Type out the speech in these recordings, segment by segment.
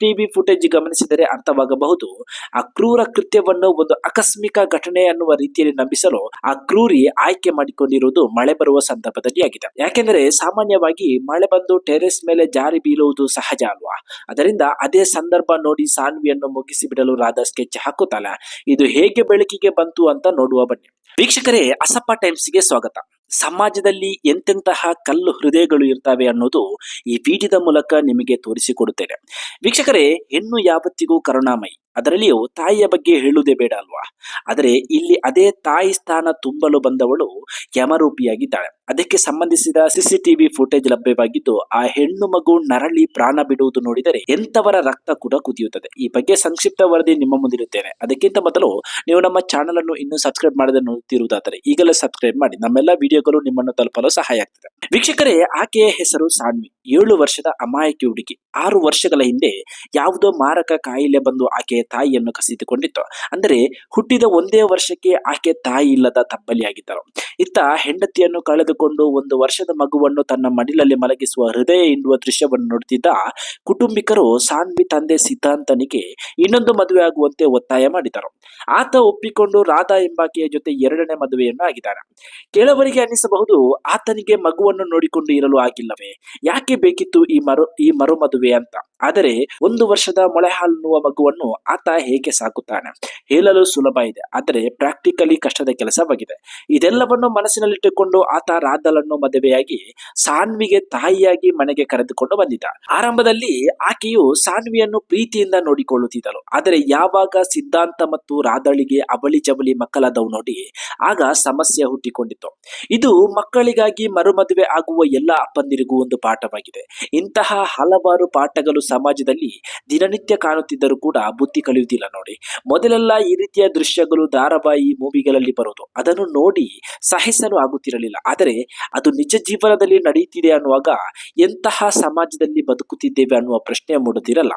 CCTV footage ಗಮನಿಸಿದರೆ ಅರ್ಥವಾಗಬಹುದು. ಆ ಕ್ರೂರ ಕೃತ್ಯವನ್ನು ಒಂದು ಆಕಸ್ಮಿಕ ಘಟನೆ ಅನ್ನುವ ರೀತಿಯಲ್ಲಿ ನಂಬಿಸಲು ಆ ಕ್ರೂರಿ ಆಯ್ಕೆ ಮಾಡಿಕೊಂಡಿರುವುದು ಮಳೆ ಬರುವ ಸಂದರ್ಭದಲ್ಲಿ ಆಗಿದೆ ಯಾಕೆಂದರೆ ಸಾಮಾನ್ಯವಾಗಿ ಮಳೆ ಬಂದು ಟೆರೆಸ್ ಮೇಲೆ ಜಾರಿ ಬೀಳುವುದು ಸಹಜ ಅಲ್ವಾ? ಅದರಿಂದ ಅದೇ ಸಂದರ್ಭ ನೋಡಿ ಸಾನ್ವಿಯನ್ನು ಮುಗಿಸಿ ಬಿಡಲು ರಾಧಾ ಸ್ಕೆಚ್ ಹಾಕುತ್ತಲ್ಲ ಇದು ಹೇಗೆ ಬೆಳಕಿಗೆ ಬಂತು ಅಂತ ನೋಡುವ ಬನ್ನಿ. ವೀಕ್ಷಕರೇ, ಅಸಪ್ಪ ಟೈಮ್ಸ್ಗೆ ಸ್ವಾಗತ. ಸಮಾಜದಲ್ಲಿ ಎಂತೆಂತಹ ಕಲ್ಲು ಹೃದಯಗಳು ಇರ್ತವೆ ಅನ್ನೋದು ಈ ವಿಡಿಯೋದ ಮೂಲಕ ನಿಮಗೆ ತೋರಿಸಿಕೊಡುತ್ತೇನೆ. ವೀಕ್ಷಕರೇ ಹೆಣ್ಣು ಯಾವತ್ತಿಗೂ ಕರುಣಾಮಯಿ. ಅದರಲ್ಲಿಯೂ ತಾಯಿಯ ಬಗ್ಗೆ ಹೇಳುವುದೇ ಬೇಡ ಅಲ್ವಾ? ಆದರೆ ಇಲ್ಲಿ ಅದೇ ತಾಯಿ ಸ್ಥಾನ ತುಂಬಲು ಬಂದವಳು ಯಮರೂಪಿಯಾಗಿದ್ದಾಳೆ. ಅದಕ್ಕೆ ಸಂಬಂಧಿಸಿದ ಸಿಸಿಟಿವಿ ಫುಟೇಜ್ ಲಭ್ಯವಾಗಿದ್ದು, ಆ ಹೆಣ್ಣು ಮಗು ನರಳಿ ಪ್ರಾಣ ಬಿಡುವುದು ನೋಡಿದರೆ ಎಂತವರ ರಕ್ತ ಕೂಡ ಕುದಿಯುತ್ತದೆ. ಈ ಬಗ್ಗೆ ಸಂಕ್ಷಿಪ್ತ ವರದಿ ನಿಮ್ಮ ಮುಂದಿರುತ್ತೇನೆ. ಅದಕ್ಕಿಂತ ಮೊದಲು ನೀವು ನಮ್ಮ ಚಾನಲ್ ಅನ್ನು ಇನ್ನೂ ಸಬ್ಸ್ಕ್ರೈಬ್ ಮಾಡದೆ ನೋಡುತ್ತಿರುವುದಾದರೆ ಈಗಲೇ ಸಬ್ಸ್ಕ್ರೈಬ್ ಮಾಡಿ. ನಮ್ಮೆಲ್ಲ ವಿಡಿಯೋಗಳು ನಿಮ್ಮನ್ನು ತಲುಪಲು ಸಹಾಯ ಆಗ್ತದೆ. ವೀಕ್ಷಕರೇ, ಆಕೆಯ ಹೆಸರು ಸಾನ್ವಿ. ಏಳು ವರ್ಷದ ಅಮಾಯಕಿ ಹುಡುಗಿ. ಆರು ವರ್ಷಗಳ ಹಿಂದೆ ಯಾವುದೋ ಮಾರಕ ಕಾಯಿಲೆ ಬಂದು ಆಕೆಯ ತಾಯಿಯನ್ನು ಕಸಿದುಕೊಂಡಿತ್ತು. ಅಂದರೆ ಹುಟ್ಟಿದ ಒಂದೇ ವರ್ಷಕ್ಕೆ ಆಕೆ ತಾಯಿ ಇಲ್ಲದ ತಬ್ಬಲಿಯಾಗಿದ್ದರು ಇತ್ತ ಹೆಂಡತಿಯನ್ನು ಕಳೆದುಕೊಂಡು ಒಂದು ವರ್ಷದ ಮಗುವನ್ನು ತನ್ನ ಮಡಿಲಲ್ಲಿ ಮಲಗಿಸುವ ಹೃದಯ ಹಿಂಡುವ ದೃಶ್ಯವನ್ನು ನೋಡುತ್ತಿದ್ದ ಕುಟುಂಬಿಕರು ಸಾನ್ವಿ ತಂದೆ ಸಿದ್ಧಾಂತನಿಗೆ ಇನ್ನೊಂದು ಮದುವೆ ಆಗುವಂತೆ ಒತ್ತಾಯ ಮಾಡಿದರು. ಆತ ಒಪ್ಪಿಕೊಂಡು ರಾಧಾ ಎಂಬಾಕೆಯ ಜೊತೆ ಎರಡನೇ ಮದುವೆಯನ್ನು ಆಗಿದ್ದಾನೆ. ಕೆಲವರಿಗೆ ಅನಿಸಬಹುದು, ಆತನಿಗೆ ಮಗುವನ್ನು ನೋಡಿಕೊಂಡು ಇರಲು ಆಗಿಲ್ಲವೇ? ಯಾಕೆ ಬೇಕಿತ್ತು ಈ ಮರು ಈ ಮರು ಮದುವೆ ಅಂತ? ಆದರೆ ಒಂದು ವರ್ಷದ ಮೊಳೆ ಮಗುವನ್ನು ಆತ ಹೇಗೆ ಸಾಕುತ್ತಾನೆ? ಹೇಳಲು ಸುಲಭ ಇದೆ. ಆದರೆ ಪ್ರಾಕ್ಟಿಕಲಿ ಕಷ್ಟದ ಕೆಲಸವಾಗಿದೆ. ಇದೆಲ್ಲವನ್ನು ಮನಸ್ಸಿನಲ್ಲಿಟ್ಟುಕೊಂಡು ಆತ ರಾಧಲನ್ನು ಮದುವೆಯಾಗಿ ಸಾನ್ವಿಗೆ ತಾಯಿಯಾಗಿ ಮನೆಗೆ ಕರೆದುಕೊಂಡು ಬಂದಿದ್ದ. ಆರಂಭದಲ್ಲಿ ಆಕೆಯು ಸಾನ್ವಿಯನ್ನು ಪ್ರೀತಿಯಿಂದ ನೋಡಿಕೊಳ್ಳುತ್ತಿದ್ದಳು. ಆದರೆ ಯಾವಾಗ ಸಿದ್ಧಾಂತ ಮತ್ತು ರಾಧಳಿಗೆ ಅವಳಿ ಜವಳಿ ಮಕ್ಕಳಾದವು ನೋಡಿ ಆಗ ಸಮಸ್ಯೆ ಹುಟ್ಟಿಕೊಂಡಿತು ಇದು ಮಕ್ಕಳಿಗಾಗಿ ಮರುಮದುವೆ ಆಗುವ ಎಲ್ಲ ಅಪ್ಪಂದಿರಿಗೂ ಒಂದು ಪಾಠವಾಗಿದೆ. ಇಂತಹ ಹಲವಾರು ಪಾಠಗಳು ಸಮಾಜದಲ್ಲಿ ದಿನನಿತ್ಯ ಕಾಣುತ್ತಿದ್ದರೂ ಕೂಡ ಬುದ್ಧಿ ಕಲಿಯುವುದಿಲ್ಲ ನೋಡಿ. ಮೊದಲೆಲ್ಲ ಈ ರೀತಿಯ ದೃಶ್ಯಗಳು ಧಾರಾವಾಹಿ ಮೂವಿಗಳಲ್ಲಿ ಬರುವುದು. ಅದನ್ನು ನೋಡಿ ಸಹಿಸಲು ಆಗುತ್ತಿರಲಿಲ್ಲ. ಆದರೆ ಅದು ನಿಜ ಜೀವನದಲ್ಲಿ ನಡೆಯುತ್ತಿದೆ ಅನ್ನುವಾಗ ಎಂತಹ ಸಮಾಜದಲ್ಲಿ ಬದುಕುತ್ತಿದ್ದೇವೆ ಅನ್ನುವ ಪ್ರಶ್ನೆ ಮೂಡುತ್ತಿರಲ್ಲ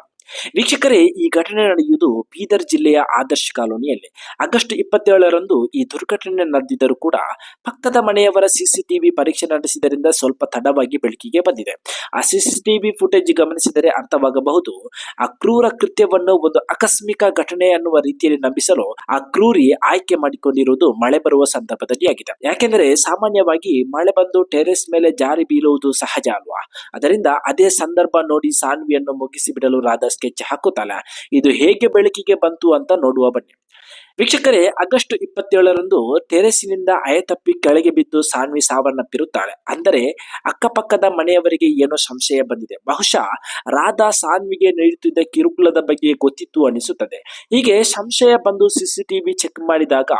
ವೀಕ್ಷಕರೇ, ಈ ಘಟನೆ ನಡೆಯುವುದು ಬೀದರ್ ಜಿಲ್ಲೆಯ ಆದರ್ಶ ಕಾಲೋನಿಯಲ್ಲಿ. ಆಗಸ್ಟ್ ಇಪ್ಪತ್ತೇಳರಂದು ಈ ದುರ್ಘಟನೆ ನಡೆದಿದ್ದರೂ ಕೂಡ ಪಕ್ಕದ ಮನೆಯವರ ಸಿಸಿಟಿವಿ ಪರೀಕ್ಷೆ ನಡೆಸಿದ್ದರಿಂದ ಸ್ವಲ್ಪ ತಡವಾಗಿ ಬೆಳಕಿಗೆ ಬಂದಿದೆ. ಆ ಸಿಸಿಟಿವಿ ಫುಟೇಜ್ ಗಮನಿಸಿದರೆ ಅರ್ಥವಾಗಬಹುದು, ಆ ಕ್ರೂರ ಕೃತ್ಯವನ್ನು ಒಂದು ಆಕಸ್ಮಿಕ ಘಟನೆ ಅನ್ನುವ ರೀತಿಯಲ್ಲಿ ನಂಬಿಸಲು ಆ ಕ್ರೂರಿ ಆಯ್ಕೆ ಮಾಡಿಕೊಂಡಿರುವುದು ಮಳೆ ಬರುವ ಸಂದರ್ಭದಲ್ಲಿ ಆಗಿದೆ ಯಾಕೆಂದರೆ ಸಾಮಾನ್ಯವಾಗಿ ಮಳೆ ಬಂದು ಟೆರೆಸ್ ಮೇಲೆ ಜಾರಿ ಬೀಳುವುದು ಸಹಜ ಅಲ್ವಾ? ಅದರಿಂದ ಅದೇ ಸಂದರ್ಭ ನೋಡಿ ಸಾನ್ವಿಯನ್ನು ಮುಗಿಸಿ ಬಿಡಲು ರಾಧಾ ಸ್ಕೆಚ್ ಹಾಕುತ್ತಲ್ಲ ಇದು ಹೇಗೆ ಬೆಳಕಿಗೆ ಬಂತು ಅಂತ ನೋಡುವ ಬನ್ನಿ. ವೀಕ್ಷಕರೇ, ಆಗಸ್ಟ್ ಇಪ್ಪತ್ತೇಳರಂದು ಟೆರೆಸಿನಿಂದ ಅಯತಪ್ಪಿ ಕೆಳಗೆ ಬಿದ್ದು ಸಾನ್ವಿ ಸಾವನ್ನಪ್ಪಿರುತ್ತಾಳೆ. ಅಂದರೆ, ಅಕ್ಕಪಕ್ಕದ ಮನೆಯವರಿಗೆ ಏನೋ ಸಂಶಯ ಬಂದಿದೆ. ಬಹುಶಃ ರಾಧಾ ಸಾನ್ವಿಗೆ ನೀಡುತ್ತಿದ್ದ ಕಿರುಕುಳದ ಬಗ್ಗೆ ಗೊತ್ತಿತ್ತು ಅನಿಸುತ್ತದೆ. ಹೀಗೆ ಸಂಶಯ ಬಂದು ಸಿಸಿಟಿವಿ ಚೆಕ್ ಮಾಡಿದಾಗ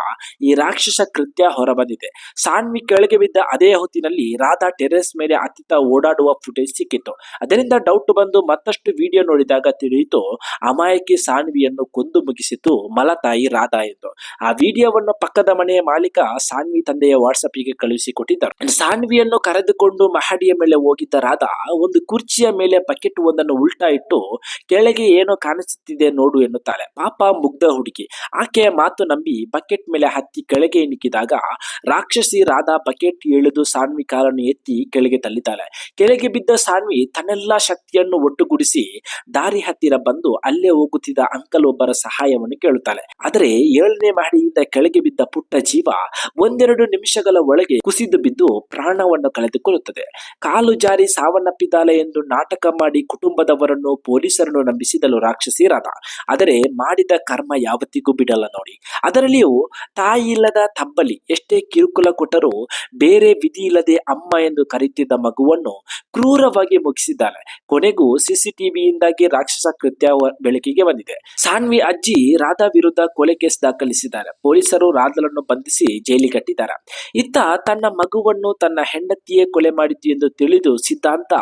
ಈ ರಾಕ್ಷಸ ಕೃತ್ಯ ಹೊರಬಂದಿದೆ. ಸಾನ್ವಿ ಕೆಳಗೆ ಬಿದ್ದ ಅದೇ ಹೊತ್ತಿನಲ್ಲಿ ರಾಧಾ ಟೆರೆಸ್ ಮೇಲೆ ಅತ್ತಿತ್ತ ಓಡಾಡುವ ಫುಟೇಜ್ ಸಿಕ್ಕಿತ್ತು ಅದರಿಂದ ಡೌಟ್ ಬಂದು ಮತ್ತಷ್ಟು ವಿಡಿಯೋ ನೋಡಿದಾಗ ತಿಳಿಯಿತು, ಅಮಾಯಕಿ ಸಾನ್ವಿಯನ್ನು ಕೊಂದು ಮುಗಿಸಿತು ಮಲತಾಯಿ ರಾಧಾ ಎಂದು. ಆ ವಿಡಿಯೋವನ್ನು ಪಕ್ಕದ ಮನೆಯ ಮಾಲೀಕ ಸಾನ್ವಿ ತಂದೆಯ ವಾಟ್ಸಪ್ಗೆ ಕಳುಹಿಸಿಕೊಟ್ಟಿದ್ದರು. ಸಾನ್ವಿಯನ್ನು ಕರೆದುಕೊಂಡು ಮಹಡಿಯ ಮೇಲೆ ಹೋಗಿದ್ದ ರಾಧಾ ಒಂದು ಕುರ್ಚಿಯ ಮೇಲೆ ಬಕೆಟ್ ಒಂದನ್ನು ಉಲ್ಟಾ ಇಟ್ಟು ಕೆಳಗೆ ಏನೋ ಕಾಣಿಸುತ್ತಿದೆ ನೋಡು ಎನ್ನುತ್ತಾಳೆ. ಪಾಪ ಮುಗ್ಧ ಹುಡುಗಿ. ಆಕೆಯ ಮಾತು ನಂಬಿ ಬಕೆಟ್ ಮೇಲೆ ಹತ್ತಿ ಕೆಳಗೆ ಇಣುಕಿದಾಗ ರಾಕ್ಷಸಿ ರಾಧಾ ಬಕೆಟ್ ಎಳೆದು ಸಾನ್ವಿ ಕಾಲನ್ನು ಎತ್ತಿ ಕೆಳಗೆ ತಳ್ಳಿದ್ದಾಳೆ. ಕೆಳಗೆ ಬಿದ್ದ ಸಾನ್ವಿ ತನ್ನೆಲ್ಲಾ ಶಕ್ತಿಯನ್ನು ಒಟ್ಟುಗೂಡಿಸಿ ದಾರಿ ಹತ್ತಿರ ಬಂದು ಅಲ್ಲೇ ಹೋಗುತ್ತಿದ್ದ ಅಂಕಲ್ ಒಬ್ಬರ ಸಹಾಯವನ್ನು ಕೇಳುತ್ತಾಳೆ. ಆದರೆ ಏಳನೇ ಮಹಡಿಯಿಂದ ಕೆಳಗೆ ಬಿದ್ದ ಪುಟ್ಟ ಜೀವ ಒಂದೆರಡು ನಿಮಿಷಗಳ ಒಳಗೆ ಕುಸಿದು ಬಿದ್ದು ಪ್ರಾಣವನ್ನು ಕಳೆದುಕೊಳ್ಳುತ್ತದೆ. ಕಾಲು ಜಾರಿ ಸಾವನ್ನಪ್ಪಿದ್ದಾಳೆ ಎಂದು ನಾಟಕ ಮಾಡಿ ಕುಟುಂಬದವರನ್ನು ಪೊಲೀಸರನ್ನು ನಂಬಿಸಿದಲು ರಾಕ್ಷಸಿ ರಾಧ. ಆದರೆ ಮಾಡಿದ ಕರ್ಮ ಯಾವತ್ತಿಗೂ ಬಿಡಲ್ಲ ನೋಡಿ. ಅದರಲ್ಲಿಯೂ ತಾಯಿ ಇಲ್ಲದ ತಬ್ಬಲಿ ಎಷ್ಟೇ ಕಿರುಕುಳ ಕೊಟ್ಟರೂ ಬೇರೆ ವಿಧಿ ಇಲ್ಲದೆ ಅಮ್ಮ ಎಂದು ಕರೆಯುತ್ತಿದ್ದ ಮಗುವನ್ನು ಕ್ರೂರವಾಗಿ ಮುಗಿಸಿದ್ದಾಳೆ. ಕೊನೆಗೂ ಸಿಸಿಟಿವಿಯಿಂದಾಗಿ ರಾಕ್ಷಸ ಕೃತ್ಯ ಬೆಳಕಿಗೆ ಬಂದಿದೆ. ಸಾನ್ವಿ ಅಜ್ಜಿ ರಾಧಾ ವಿರುದ್ಧ ಕೊಲೆ ಕೇಸ್ ದಾಖಲಿಸಿದ್ದಾರೆ. ಪೊಲೀಸರು ರಾಧಲನ್ನು ಬಂಧಿಸಿ ಜೈಲಿಗೆ ಕಟ್ಟಿದ್ದಾರೆ. ಇತ್ತ ತನ್ನ ಮಗುವನ್ನು ತನ್ನ ಹೆಂಡತಿಯೇ ಕೊಲೆ ಮಾಡಿದ್ದು ಎಂದು ತಿಳಿದು ಸಿದ್ಧಾಂತ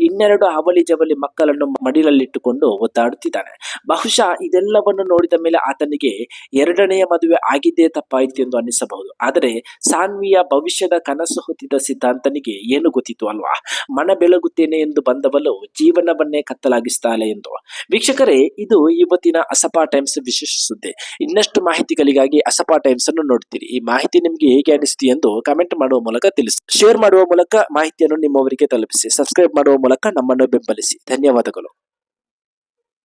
ಇನ್ನೆರಡು ಅವಳಿ ಜವಳಿ ಮಕ್ಕಳನ್ನು ಮಡಿಲಲ್ಲಿಟ್ಟುಕೊಂಡು ಒದ್ದಾಡುತ್ತಿದ್ದಾನೆ. ಬಹುಶಃ ಇದೆಲ್ಲವನ್ನು ನೋಡಿದ ಮೇಲೆ ಆತನಿಗೆ ಎರಡನೆಯ ಮದುವೆ ಆಗಿದ್ದೇ ತಪ್ಪಾಯಿತು ಎಂದು ಅನ್ನಿಸಬಹುದು. ಆದರೆ ಸಾನ್ವಿಯ ಭವಿಷ್ಯದ ಕನಸು ಹೊತ್ತಿದ್ದ ಸಿದ್ಧಾಂತನಿಗೆ ಏನು ಗೊತ್ತಿತ್ತು ಅಲ್ವಾ? ಮನ ಬೆಳಗುತ್ತೇನೆ ಎಂದು ಬಂದವಳು ಜೀವನವನ್ನೇ ಕತ್ತಲಾಗಿಸ್ತಾಳೆ ಎಂದು. ವೀಕ್ಷಕರೇ, ಇದು ಇವತ್ತಿನ ಅಸಪಾ ಟೈಮ್ಸ್ ವಿಶೇಷ ಸುದ್ದಿ. ಇನ್ನಷ್ಟು ಮಾಹಿತಿಗಳಿಗಾಗಿ ಅಸಪಾ ಟೈಮ್ಸ್ ಅನ್ನು ನೋಡ್ತೀರಿ. ಈ ಮಾಹಿತಿ ನಿಮಗೆ ಹೇಗೆ ಅನಿಸ್ತಿ ಎಂದು ಕಮೆಂಟ್ ಮಾಡುವ ಮೂಲಕ ತಿಳಿಸಿ. ಶೇರ್ ಮಾಡುವ ಮೂಲಕ ಮಾಹಿತಿಯನ್ನು ನಿಮ್ಮವರಿಗೆ ತಲುಪಿಸಿ. ಸಬ್ಸ್ಕ್ರೈಬ್ ಮಾಡುವ ಮೂಲಕ ನಮ್ಮನ್ನು ಬೆಂಬಲಿಸಿ. ಧನ್ಯವಾದಗಳು.